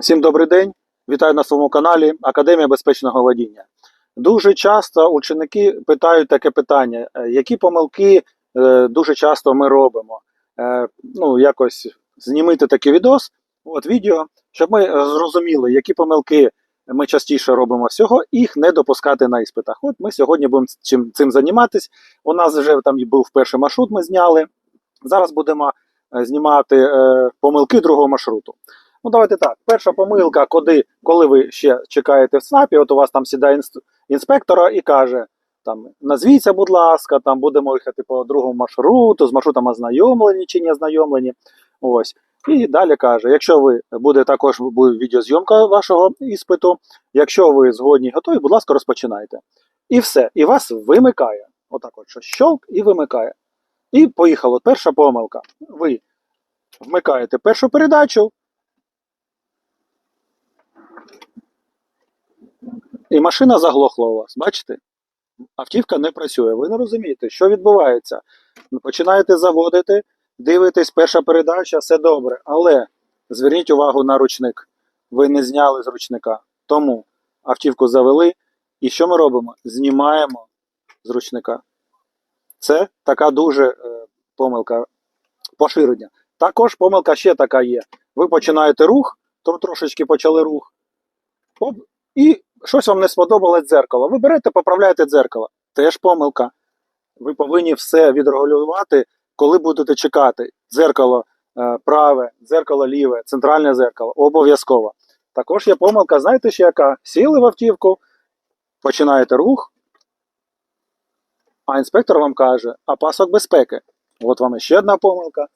Всім добрий день. Вітаю на своєму каналі Академія безпечного водіння. Дуже часто ученики питають таке питання: е, які помилки е, дуже часто ми робимо? Е, Ну, якось знімити такий відос, от відео, щоб ми зрозуміли, які помилки ми частіше робимо всього, їх не допускати на іспитах. От ми сьогодні будемо чим цим займатися. У нас вже там був перший маршрут, ми зняли. Зараз будемо е, знімати е, помилки другого маршруту. Ну, давайте так. Перша помилка, коли, коли ви ще чекаєте в СНАПі, от у вас там сідає інспектора і каже: там, назвіться, будь ласка, там будемо їхати по другому маршруту, з маршрутом ознайомлені чи не ознайомлені. Ось. І далі каже: якщо ви буде також буде відеозйомка вашого іспиту, якщо ви згодні готові, будь ласка, розпочинайте. І все. І вас вимикає. Отак от що щолк і вимикає. І поїхало. Перша помилка. Ви вмикаєте першу передачу. І машина заглохла у вас, бачите? Автівка не працює. Ви не розумієте, що відбувається. Починаєте заводити, дивитесь, перша передача, все добре. Але зверніть увагу на ручник. Ви не зняли з ручника. Тому автівку завели. І що ми робимо? Знімаємо з ручника. Це така дуже е, помилка поширення. Також помилка ще така є. Ви починаєте рух, тро- трошечки почали рух. Оп, і щось вам не сподобалось дзеркало. Ви берете, поправляєте дзеркало. Теж помилка. Ви повинні все відрегулювати, коли будете чекати. Дзеркало е, праве, дзеркало ліве, центральне дзеркало. Обов'язково. Також є помилка, знаєте ще яка? Сіли в автівку, починаєте рух, а інспектор вам каже, а пасок безпеки. От вам ще одна помилка.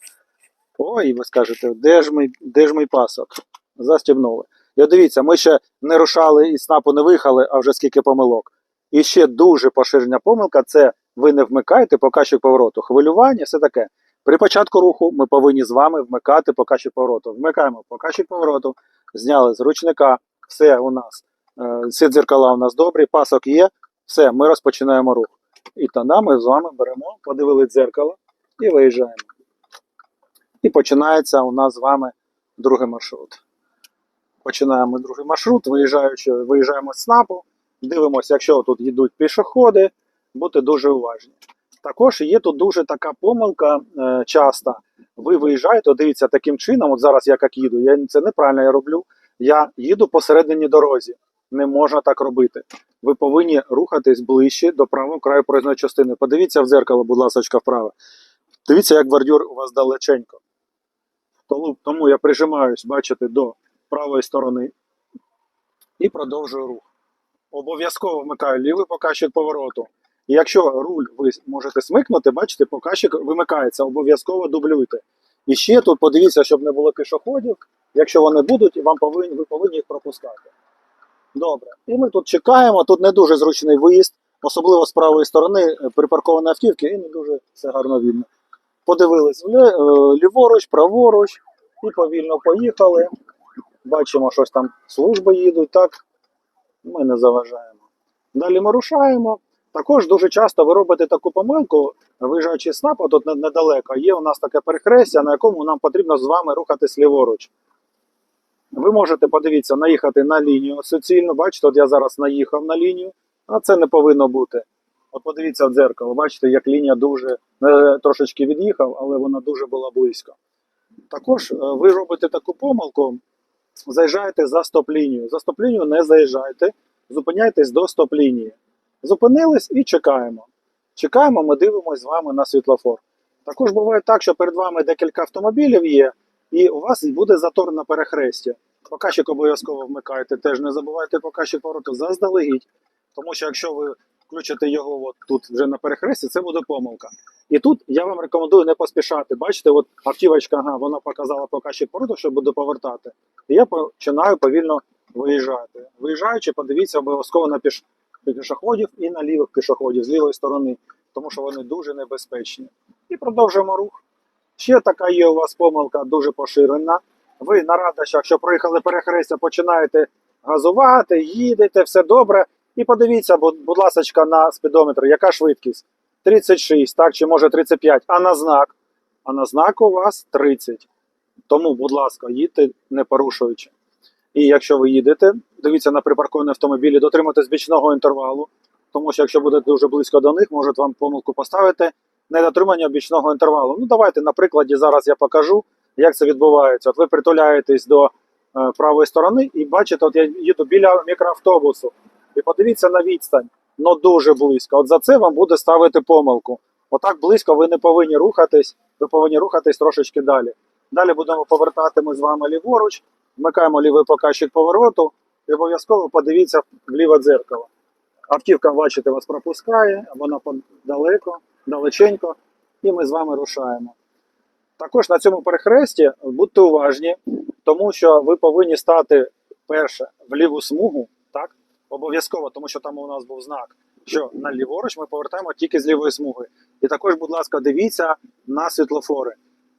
Ой, ви скажете, де ж мій, де ж мій пасок? Застібнули. І дивіться, ми ще не рушали і снапу не виїхали, а вже скільки помилок. І ще дуже поширена помилка це ви не вмикаєте показчик повороту. Хвилювання, все таке. При початку руху ми повинні з вами вмикати показчик повороту. Вмикаємо показчик повороту, зняли з ручника, все у нас. е, Всі дзеркала у нас добрі, пасок є, все, ми розпочинаємо рух. І тоді ми з вами беремо, подивили дзеркало і виїжджаємо. І починається у нас з вами другий маршрут. Починаємо другий маршрут, виїжджаючи, виїжджаємо з СНАПу, дивимося, якщо тут йдуть пішоходи, бути дуже уважні. Також є тут дуже така помилка е, часто. Ви виїжджаєте, дивіться, таким чином, от зараз я як їду, я, це неправильно я роблю. Я їду посередині дорозі. Не можна так робити. Ви повинні рухатись ближче до правого краю проїзної частини. Подивіться в дзеркало, будь ласка, вправо. Дивіться, як бордюр у вас далеченько. Тому, я прижимаюсь, бачите, до правої сторони і продовжую рух. Обов'язково вмикаю лівий показчик повороту. І якщо руль ви можете смикнути, бачите, показчик вимикається, обов'язково дублюйте. І ще тут подивіться, щоб не було пішоходів. Якщо вони будуть, вам повинні, ви повинні їх пропускати. Добре. І ми тут чекаємо, тут не дуже зручний виїзд, особливо з правої сторони е, припарковані автівки, і не дуже все гарно видно. Подивились е, ліворуч, праворуч і повільно поїхали. Бачимо, щось там служби їдуть, так? Ми не заважаємо. Далі ми рушаємо. Також дуже часто ви робите таку помилку, виїжджаючи з СНАПа, тут недалеко, є у нас таке перехрестя, на якому нам потрібно з вами рухатись ліворуч. Ви можете, подивіться, наїхати на лінію суцільно. Бачите, от я зараз наїхав на лінію, а це не повинно бути. От подивіться в дзеркало, бачите, як лінія дуже е, трошечки від'їхав, але вона дуже була близько. Також е, ви робите таку помилку, заїжджаєте за стоп-лінію. За стоп-лінію не заїжджайте, зупиняйтесь до стоп-лінії. Зупинились і чекаємо. Чекаємо, ми дивимося з вами на світлофор. Також буває так, що перед вами декілька автомобілів є, і у вас буде затор на перехресті. Показчик обов'язково вмикайте, теж не забувайте показчик повороту заздалегідь. Тому що якщо ви включите його от тут вже на перехресті, це буде помилка. І тут я вам рекомендую не поспішати. Бачите, от автівочка, ага, вона показала показчик повороту, що буде повертати. І я починаю повільно виїжджати. Виїжджаючи, подивіться обов'язково на піш... пішоходів і на лівих пішоходів з лівої сторони, тому що вони дуже небезпечні. І продовжуємо рух. Ще така є у вас помилка дуже поширена. Ви на радощах, що проїхали перехрестя, починаєте газувати, їдете, все добре. І подивіться, будь, ласка, на спідометр, яка швидкість? 36, так, чи може 35, а на знак? А на знак у вас 30. Тому, будь ласка, їдьте не порушуючи. І якщо ви їдете, дивіться на припарковані автомобілі, дотримуйтесь бічного інтервалу, тому що якщо будете дуже близько до них, можуть вам помилку поставити недотримання бічного інтервалу. Ну, давайте на прикладі зараз я покажу, як це відбувається. От ви притуляєтесь до е, правої сторони і бачите, от я їду біля мікроавтобусу. І подивіться на відстань, ну дуже близько. От за це вам буде ставити помилку. Отак близько ви не повинні рухатись, ви повинні рухатись трошечки далі. Далі будемо повертати з вами ліворуч, вмикаємо лівий показчик повороту і обов'язково подивіться в дзеркало. Автівка, бачите, вас пропускає, вона далеко, далеченько, і ми з вами рушаємо. Також на цьому перехресті будьте уважні, тому що ви повинні стати перше в ліву смугу, так? Обов'язково, тому що там у нас був знак, що на ліворуч ми повертаємо тільки з лівої смуги. І також, будь ласка, дивіться на світлофори.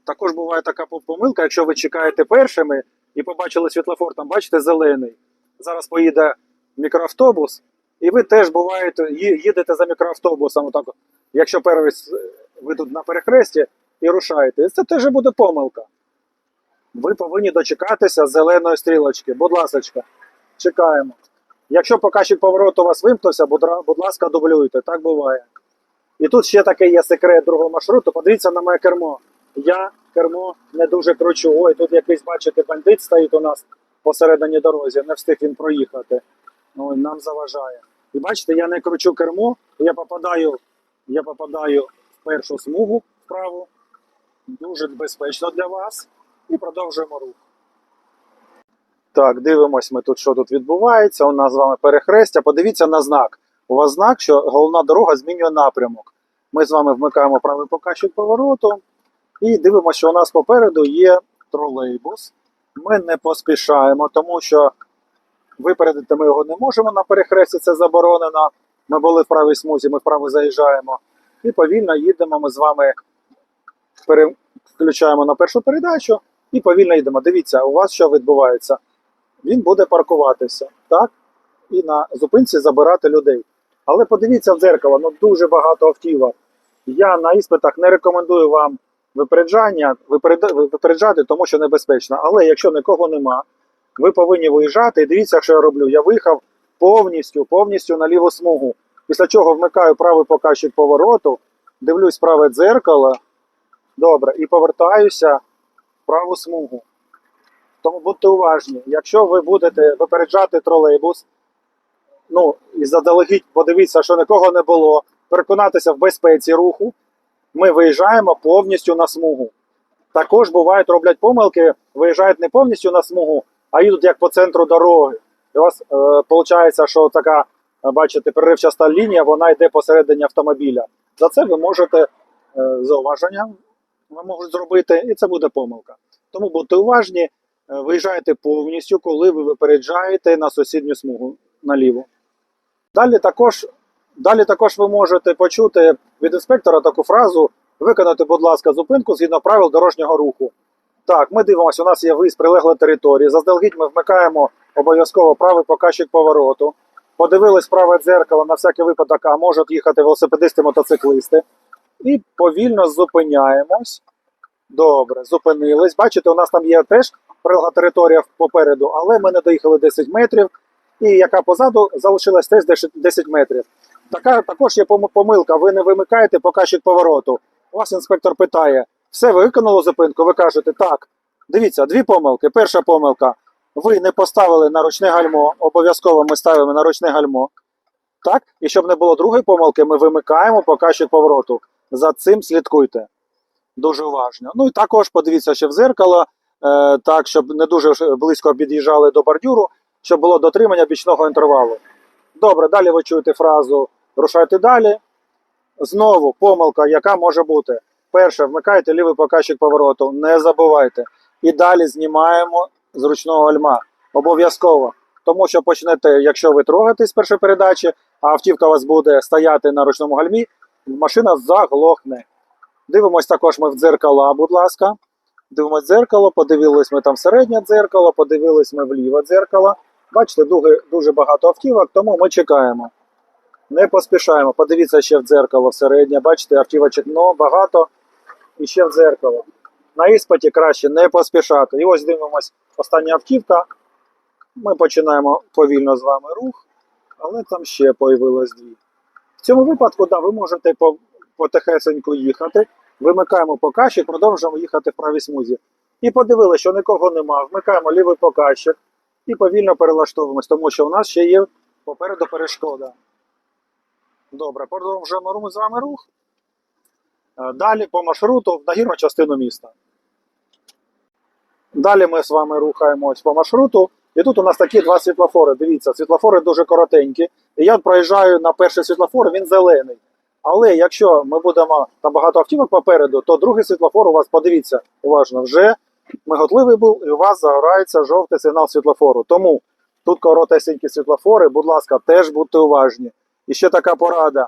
Також буває така помилка, якщо ви чекаєте першими і побачили світлофор, там бачите зелений. Зараз поїде мікроавтобус, і ви теж буваєте, їдете за мікроавтобусом. Отак, якщо перший с- ви тут на перехресті і рушаєте, це теж буде помилка. Ви повинні дочекатися зеленої стрілочки. Будь ласка, чекаємо. Якщо показчик повороту у вас вимкнувся, будь ласка, дублюйте. Так буває. І тут ще такий є секрет другого маршруту. Подивіться на моє кермо. Я кермо не дуже кручу. Ой, тут якийсь, бачите, бандит стоїть у нас посередині дорозі, не встиг він проїхати. Ой, нам заважає. І бачите, я не кручу кермо, я попадаю, я попадаю в першу смугу вправу. Дуже безпечно для вас. І продовжуємо рух. Так, дивимось ми тут, що тут відбувається. У нас з вами перехрестя. Подивіться на знак. У вас знак, що головна дорога змінює напрямок. Ми з вами вмикаємо правий показчик повороту і дивимося, що у нас попереду є тролейбус. Ми не поспішаємо, тому що випередити ми його не можемо на перехресті, це заборонено. Ми були в правій смузі, ми вправо заїжджаємо. І повільно їдемо. Ми з вами переключаємо на першу передачу і повільно йдемо. Дивіться, у вас що відбувається? Він буде паркуватися, так? І на зупинці забирати людей. Але подивіться в дзеркало, ну дуже багато автівок. Я на іспитах не рекомендую вам випереджання, випереджати, тому що небезпечно. Але якщо нікого нема, ви повинні виїжджати. І дивіться, що я роблю. Я виїхав повністю, повністю на ліву смугу. Після чого вмикаю правий показчик повороту, дивлюсь праве дзеркало. Добре, і повертаюся в праву смугу. Тому будьте уважні, якщо ви будете випереджати тролейбус, ну і заздалегідь подивіться, що нікого не було, переконатися в безпеці руху, ми виїжджаємо повністю на смугу. Також бувають, роблять помилки, виїжджають не повністю на смугу, а їдуть як по центру дороги. І у вас виходить, що така, е, бачите, переривчаста лінія, вона йде посередині автомобіля. За це ви можете е, зауваження ви можуть зробити, і це буде помилка. Тому будьте уважні, е, виїжджайте повністю, коли ви випереджаєте на сусідню смугу наліво. Далі також, далі також ви можете почути від інспектора таку фразу: виконати, будь ласка, зупинку згідно правил дорожнього руху. Так, ми дивимося, у нас є виїзд прилеглої території. Заздалегідь ми вмикаємо обов'язково правий показчик повороту. Подивились праве дзеркало на всякий випадок, а можуть їхати велосипедисти, мотоциклисти. І повільно зупиняємось. Добре, зупинились. Бачите, у нас там є теж прилегла територія попереду, але ми не доїхали 10 метрів, і яка позаду залишилась теж 10 10 метрів. Така також є помилка. Ви не вимикаєте показчик повороту. У вас інспектор питає: все, ви виконали зупинку? Ви кажете, так. Дивіться, дві помилки. Перша помилка. Ви не поставили на ручне гальмо. Обов'язково ми ставимо на ручне гальмо. Так? І щоб не було другої помилки, ми вимикаємо показчик повороту. За цим слідкуйте. Дуже уважно. Ну і також подивіться ще в зеркало, е, так, щоб не дуже близько під'їжджали до бордюру, щоб було дотримання бічного інтервалу. Добре, далі ви чуєте фразу рушайте далі. Знову помилка, яка може бути. Перше, вмикайте лівий показчик повороту, не забувайте. І далі знімаємо з ручного гальма. Обов'язково. Тому що почнете, якщо ви трогаєтесь першої передачі, а автівка у вас буде стояти на ручному гальмі, машина заглохне. Дивимось також ми в дзеркала, будь ласка. Дивимось дзеркало, подивились ми там середнє дзеркало, подивились ми в ліве дзеркало. Бачите, дуже, дуже багато автівок, тому ми чекаємо. Не поспішаємо. Подивіться ще в дзеркало середнє. Бачите, автівочок ну, багато і ще в дзеркало. На іспиті краще не поспішати. І ось дивимось остання автівка. Ми починаємо повільно з вами рух, але там ще появилось дві. В цьому випадку, да, ви можете по, потихесеньку їхати. Вимикаємо показчик, продовжуємо їхати в правій смузі. І подивилися, що нікого нема. Вмикаємо лівий показчик і повільно перелаштовуємось, тому що у нас ще є попереду перешкода. Добре, продовжуємо рух з вами рух. Е, Далі по маршруту в нагірну частину міста. Далі ми з вами рухаємось по маршруту. І тут у нас такі два світлофори. Дивіться, світлофори дуже коротенькі. І я проїжджаю на перший світлофор, він зелений. Але якщо ми будемо там багато автівок попереду, то другий світлофор у вас, подивіться, уважно, вже миготливий був, і у вас загорається жовтий сигнал світлофору. Тому тут коротесенькі світлофори, будь ласка, теж будьте уважні. І ще така порада.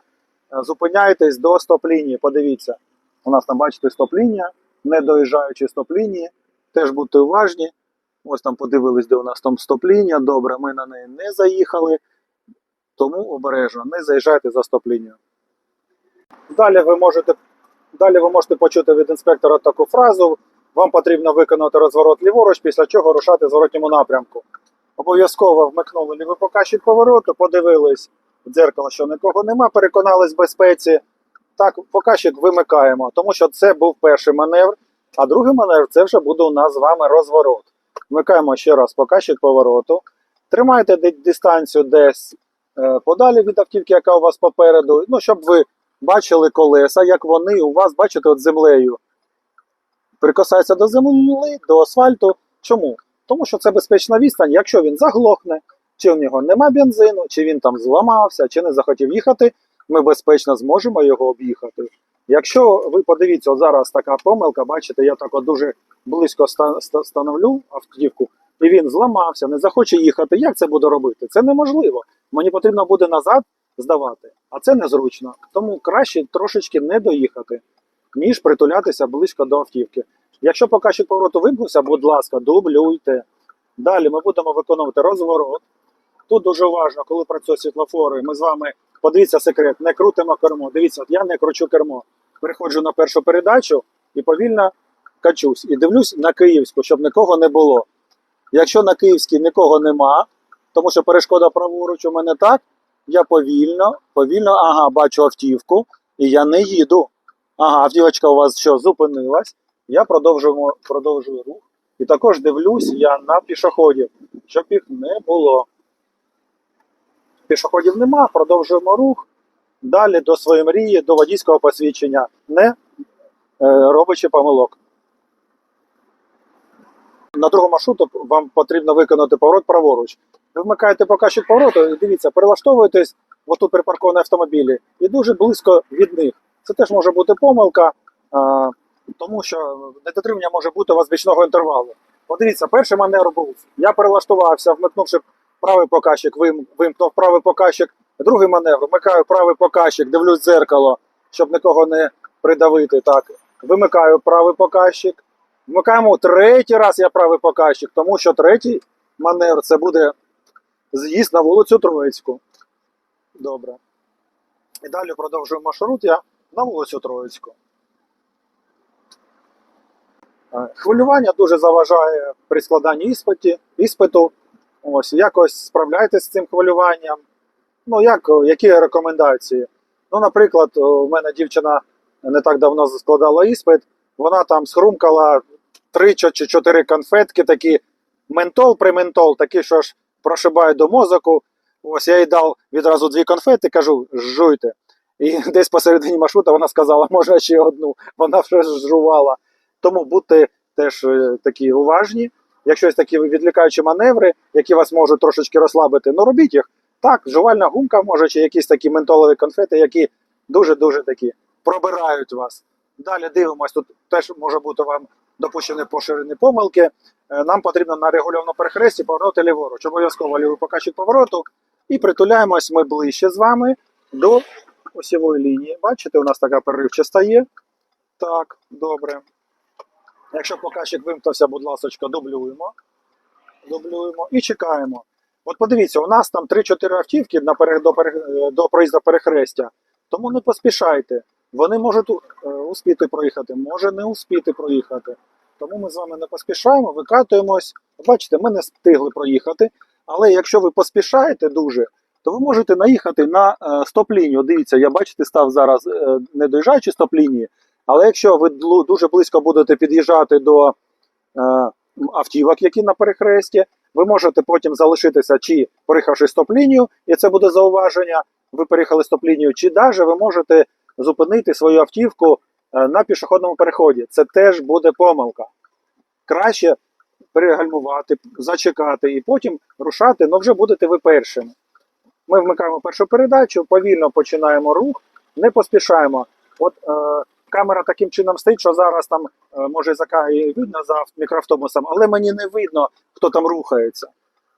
Е, Зупиняйтесь до стоп-лінії. Подивіться, у нас там, бачите, стоп-лінія, не доїжджаючи стоп-лінії, теж будьте уважні. Ось там подивились, де у нас там стоп-лінія. Добре, ми на неї не заїхали. Тому обережно не заїжджайте за стоп-лінію. Далі ви можете, далі ви можете почути від інспектора таку фразу. Вам потрібно виконати розворот ліворуч, після чого рушати в зворотньому напрямку. Обов'язково вмикнули лівий показчик повороту, подивились дзеркало, що нікого нема, переконались в безпеці. Так, показчик вимикаємо, тому що це був перший маневр, а другий маневр це вже буде у нас з вами розворот. Вмикаємо ще раз показчик повороту. Тримайте дистанцію десь е, подалі від автівки, яка у вас попереду, ну, щоб ви бачили колеса, як вони у вас, бачите, от землею прикасаються до землі, до асфальту. Чому? Тому що це безпечна відстань, якщо він заглохне, чи в нього нема бензину, чи він там зламався, чи не захотів їхати, ми безпечно зможемо його об'їхати. Якщо ви подивіться, зараз така помилка, бачите, я так дуже близько ста- ста- становлю автівку, і він зламався, не захоче їхати. Як це буде робити? Це неможливо. Мені потрібно буде назад здавати, а це незручно. Тому краще трошечки не доїхати, ніж притулятися близько до автівки. Якщо показчик повороту вимкнувся, будь ласка, дублюйте. Далі ми будемо виконувати розворот. Тут дуже важливо, коли працює світлофори, ми з вами подивіться секрет, не крутимо кермо. Дивіться, от я не кручу кермо. Переходжу на першу передачу і повільно качусь. І дивлюсь на київську, щоб нікого не було. Якщо на київській нікого нема, тому що перешкода праворуч у мене так, я повільно, повільно, ага, бачу автівку, і я не їду. Ага, автівочка у вас що, зупинилась. Я продовжую, продовжую рух. І також дивлюсь я на пішоходів, щоб їх не було. Пішоходів нема, продовжуємо рух. Далі до своєї мрії, до водійського посвідчення, не е, робячи помилок. На другому маршруту вам потрібно виконати поворот праворуч. Ви вмикаєте показчик повороту і дивіться, перелаштовуєтесь отут припарковані автомобілі і дуже близько від них. Це теж може бути помилка, а, тому що недотримання може бути у вас бічного інтервалу. Подивіться, перший маневр був. Я перелаштувався, вмикнувши правий показчик, вим- вимкнув правий показчик. Другий маневр, вмикаю правий показчик, дивлюсь в дзеркало, щоб нікого не придавити. Так, вимикаю правий показчик. Вмикаємо третій раз я правий показчик, тому що третій маневр це буде з'їзд на вулицю Троїцьку. Добре. І далі продовжуємо маршрут я на вулицю Троїцьку. Е, Хвилювання дуже заважає при складанні іспиті, іспиту. Ось, якось справляйтесь з цим хвилюванням. Ну, як, які рекомендації? Ну, наприклад, у мене дівчина не так давно складала іспит, вона там схрумкала 3 чи 4 конфетки, такі ментол при ментол, такі, що ж прошибають до мозоку. Ось я їй дав відразу дві конфети, кажу, жуйте. І десь посередині маршрута вона сказала, може ще одну. Вона вже жувала. Тому будьте теж е, такі уважні. Якщо є такі відлікаючі маневри, які вас можуть трошечки розслабити, ну робіть їх. Так, жувальна гумка може, чи якісь такі ментолові конфети, які дуже-дуже такі пробирають вас. Далі дивимось, тут теж може бути вам допущені поширені помилки. Е, Нам потрібно на регульованому перехресті повернути ліворуч. Обов'язково лівий показчик повороту. І притуляємось ми ближче з вами до осівої лінії. Бачите, у нас така переривчаста є. Так, добре. Якщо показчик вимкнувся, будь ласка, дублюємо. Дублюємо і чекаємо. От подивіться, у нас там 3-4 автівки на пере- до, пере- до проїзду перехрестя. Тому не поспішайте. Вони можуть е, успіти проїхати, може не успіти проїхати. Тому ми з вами не поспішаємо, викатуємось. Бачите, ми не встигли проїхати. Але якщо ви поспішаєте дуже, то ви можете наїхати на е, стоп-лінію. Дивіться, я бачите, став зараз е, не доїжджаючи стоп-лінії. Але якщо ви дуже близько будете під'їжджати до е, автівок, які на перехресті, ви можете потім залишитися, чи проїхавши стоп-лінію, і це буде зауваження, ви переїхали стоп-лінію, чи навіть ви можете зупинити свою автівку е, на пішохідному переході. Це теж буде помилка. Краще перегальмувати, зачекати і потім рушати, але вже будете ви першими. Ми вмикаємо першу передачу, повільно починаємо рух, не поспішаємо. От е, камера таким чином стоїть, що зараз там е, може зака видно за мікроавтобусом, але мені не видно, хто там рухається.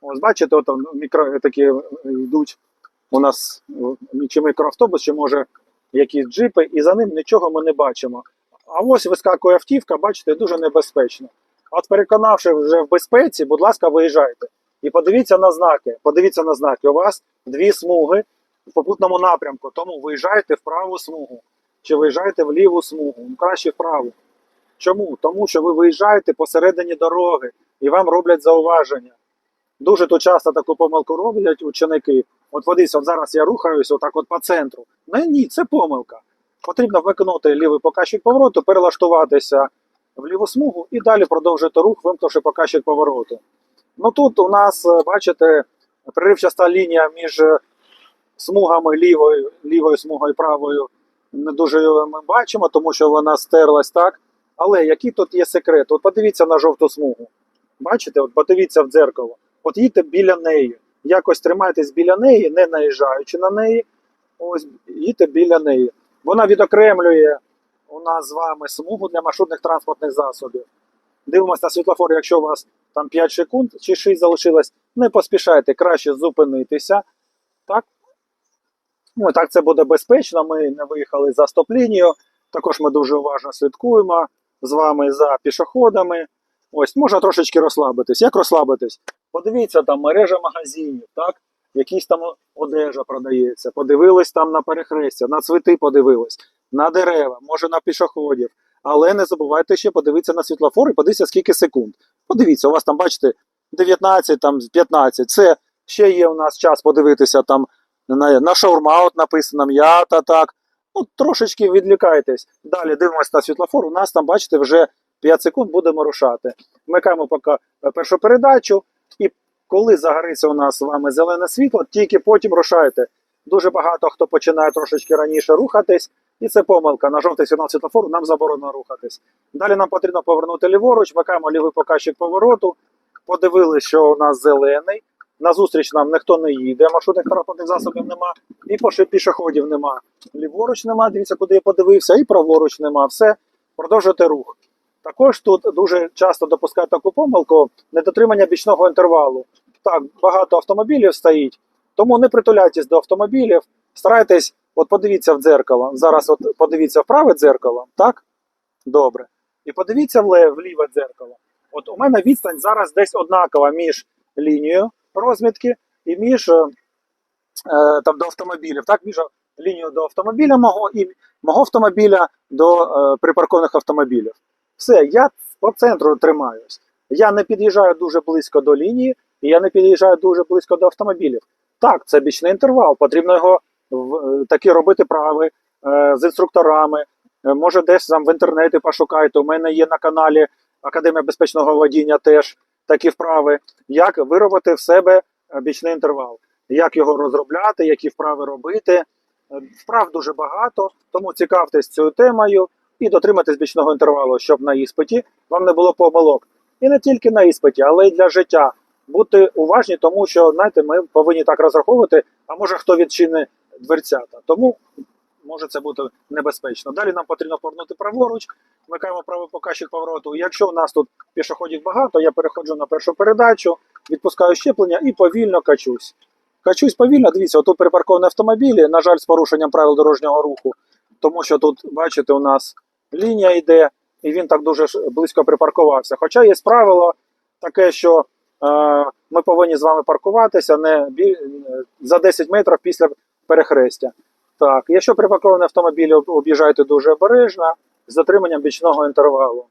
Ось бачите, от мікро такі е, йдуть у нас е, чи мікроавтобус, чи може якісь джипи, і за ним нічого ми не бачимо. А ось вискакує автівка, бачите, дуже небезпечно. От переконавши вже в безпеці, будь ласка, виїжджайте. І подивіться на знаки. Подивіться на знаки. У вас дві смуги в попутному напрямку, тому виїжджайте в праву смугу. Чи виїжджайте в ліву смугу. Ну, краще вправо. Чому? Тому що ви виїжджаєте посередині дороги і вам роблять зауваження. Дуже то часто таку помилку роблять ученики. От подивіться, от зараз я рухаюся отак от по центру. Ну ні, це помилка. Потрібно вмикнути лівий показчик повороту, перелаштуватися в ліву смугу і далі продовжити рух, вимкнувши показчик повороту. Ну тут у нас, е, бачите, переривчаста лінія між е, смугами лівою, лівою смугою правою не дуже ми бачимо, тому що вона стерлась так. Але який тут є секрет? От подивіться на жовту смугу. Бачите, от подивіться в дзеркало. От їдьте біля неї. Якось тримайтесь біля неї, не наїжджаючи на неї. Ось їдьте біля неї. Вона відокремлює у нас з вами смугу для маршрутних транспортних засобів. Дивимося на світлофор, якщо у вас там 5 секунд чи 6 залишилось, не поспішайте, краще зупинитися. Так? Ну, так це буде безпечно. Ми не виїхали за стоп-лінію. Також ми дуже уважно слідкуємо з вами за пішоходами. Ось, можна трошечки розслабитись. Як розслабитись? Подивіться, там мережа магазинів, так? Якісь там одежа продається. Подивились там на перехрестя, на цвіти подивились, на дерева, може на пішоходів. Але не забувайте ще подивитися на світлофор і подивіться, скільки секунд. Подивіться, у вас там, бачите, 19, там 15. Це ще є у нас час подивитися там на, шаурма, от написано м'ята, так. Ну, трошечки відлікайтесь. Далі дивимося на світлофор. У нас там, бачите, вже 5 секунд будемо рушати. Вмикаємо поки е, першу передачу, і коли загориться у нас з вами зелене світло, тільки потім рушайте. Дуже багато хто починає трошечки раніше рухатись, і це помилка. На жовтий сигнал світлофору нам заборонено рухатись. Далі нам потрібно повернути ліворуч, вмикаємо лівий показчик повороту, подивилися, що у нас зелений. Назустріч нам ніхто не їде, маршрутних транспортних засобів нема, і пішоходів нема. Ліворуч нема, дивіться, куди я подивився, і праворуч нема. Все, продовжуйте рух. Також тут дуже часто допускають таку помилку недотримання бічного інтервалу. Так, багато автомобілів стоїть, тому не притуляйтесь до автомобілів, старайтесь, от подивіться в дзеркало. Зараз от подивіться в праве дзеркало, так? Добре. І подивіться в ліве дзеркало. От у мене відстань зараз десь однакова між лінією розмітки і між е, е, там, до автомобілів. Так, між лінією до автомобіля мого і мого автомобіля до е, припаркованих автомобілів. Все, я по центру тримаюсь. Я не під'їжджаю дуже близько до лінії, і я не під'їжджаю дуже близько до автомобілів. Так, це бічний інтервал. Потрібно його такі робити прави з інструкторами. Може, десь там в інтернеті пошукайте. У мене є на каналі Академія безпечного водіння теж такі вправи. Як виробити в себе е, бічний інтервал, як його розробляти, які вправи робити. Е, Вправ дуже багато, тому цікавтесь цією темою і дотриматись бічного інтервалу, щоб на іспиті вам не було помилок. І не тільки на іспиті, але й для життя. Будьте уважні, тому що знаєте, ми повинні так розраховувати, а може хто відчини дверцята. Тому може це бути небезпечно. Далі нам потрібно повернути праворуч, вмикаємо правий показчик повороту. Якщо у нас тут пішоходів багато, я переходжу на першу передачу, відпускаю щеплення і повільно качусь. Качусь повільно, дивіться, отут припарковані автомобілі, на жаль, з порушенням правил дорожнього руху, тому що тут, бачите, у нас лінія йде, і він так дуже близько припаркувався. Хоча є правило таке, що е, ми повинні з вами паркуватися не за 10 метрів після перехрестя. Так, якщо припаркований автомобіль, об'їжджайте дуже обережно з затриманням бічного інтервалу.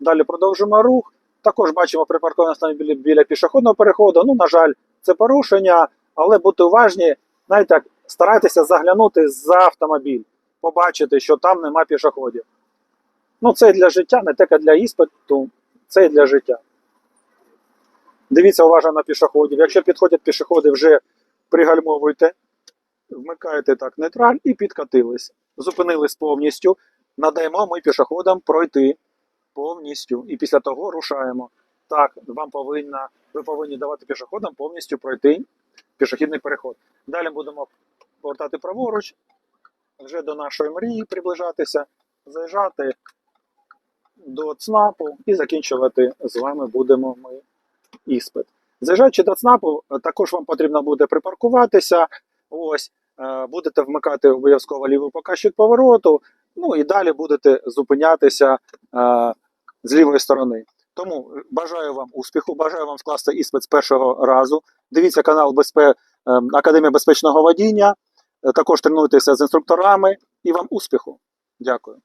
Далі продовжимо рух. Також бачимо припаркований автомобіль біля пішохідного переходу. Ну, на жаль, це порушення, але будьте уважні, знаєте, старайтеся заглянути за автомобіль, побачити, що там нема пішоходів. Ну, це для життя, не тільки для іспиту, це і для життя. Дивіться уважно на пішоходів. Якщо підходять пішоходи, вже пригальмовуйте, вмикаєте так нейтраль і підкатились. Зупинились повністю. Надаємо ми пішоходам пройти повністю. І після того рушаємо. Так, вам повинна, ви повинні давати пішоходам повністю пройти пішохідний переход. Далі будемо повертати праворуч, вже до нашої мрії приближатися, заїжджати до ЦНАПу і закінчувати з вами будемо ми іспит. Заїжджаючи до ЦНАПу, також вам потрібно буде припаркуватися. Ось, будете вмикати обов'язково лівий показчик повороту, ну і далі будете зупинятися е, з лівої сторони. Тому е, бажаю вам успіху, бажаю вам скласти іспит з першого разу. Дивіться канал Безпе... е, Академія безпечного водіння. Е, Також тренуйтеся з інструкторами і вам успіху. Дякую.